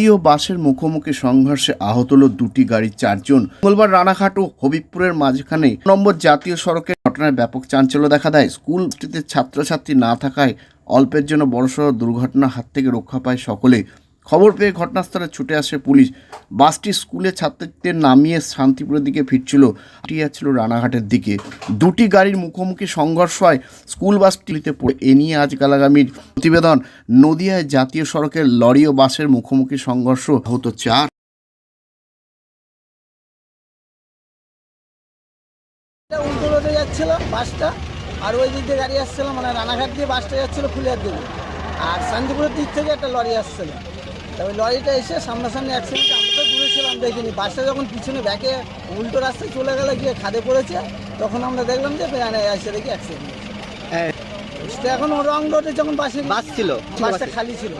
প্রিয় বাসের মুখোমুখি সংঘর্ষে আহত হল দুটি গাড়ির চারজন। মঙ্গলবার রানাঘাট ও হবিবপুরের মাঝখানে নম্বর জাতীয় সড়কের ঘটনায় ব্যাপক চাঞ্চল্য দেখা দেয়। স্কুলটিতে ছাত্রছাত্রী না থাকায় অল্পের জন্য বড়সড় দুর্ঘটনা হাত থেকে রক্ষা পায় সকলে খবর পেয়ে ঘটনাস্থলে ছুটে আসে পুলিশ। বাসটি স্কুলে ছাত্রদের নামিয়ে শান্তিপুরের দিকে ফিরছিল। যাচ্ছিল রানাঘাটের দিকে। দুটি গাড়ির মুখোমুখি সংঘর্ষ হয়। স্কুল বাসটিতে পড়ে। এ নিয়ে আজ গালাগামির প্রতিবেদন। নদিয়ায় জাতীয় সড়কের লরি ও বাসের মুখোমুখি সংঘর্ষ হতো চার। আর ওই দিক দিয়ে গাড়ি আসছিল মানে রানাঘাট দিয়ে বাসটা যাচ্ছিল ফুলিয়ার দিকে। আর শান্তিপুরের দিক থেকে একটা লরি আসছিল। ওই লরিটা এসে সামনাসামনি অ্যাক্সিডেন্ট আমরা তো দূরে ছিলাম দেখিনি। বাসটা যখন পিছনে ব্যাকে উল্টো রাস্তায় চলে গেলে গিয়ে খাদে পড়েছে। তখন আমরা দেখলাম যে মানে এসে দেখি অ্যাক্সিডেন্ট এখন রং রোডে যখন বাসে বাস ছিল বাসটা খালি ছিল।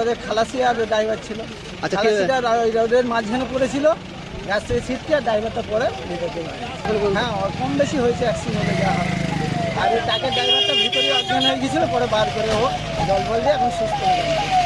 ওদের খালাসি আর ড্রাইভার ছিল। আচ্ছা, খালাসিটা রোডের মাঝখানে পড়েছিল। গাছ থেকে ছিটকে আর ড্রাইভারটা পরে হ্যাঁ কম বেশি হয়েছে অ্যাক্সিডেন্টে যা আর ওই টাকের ড্রাইভারটা ভিতরে অজ্ঞান হয়ে গেছিল পরে বার করে ও জল ফল দিয়ে এখন সুস্থ হয়ে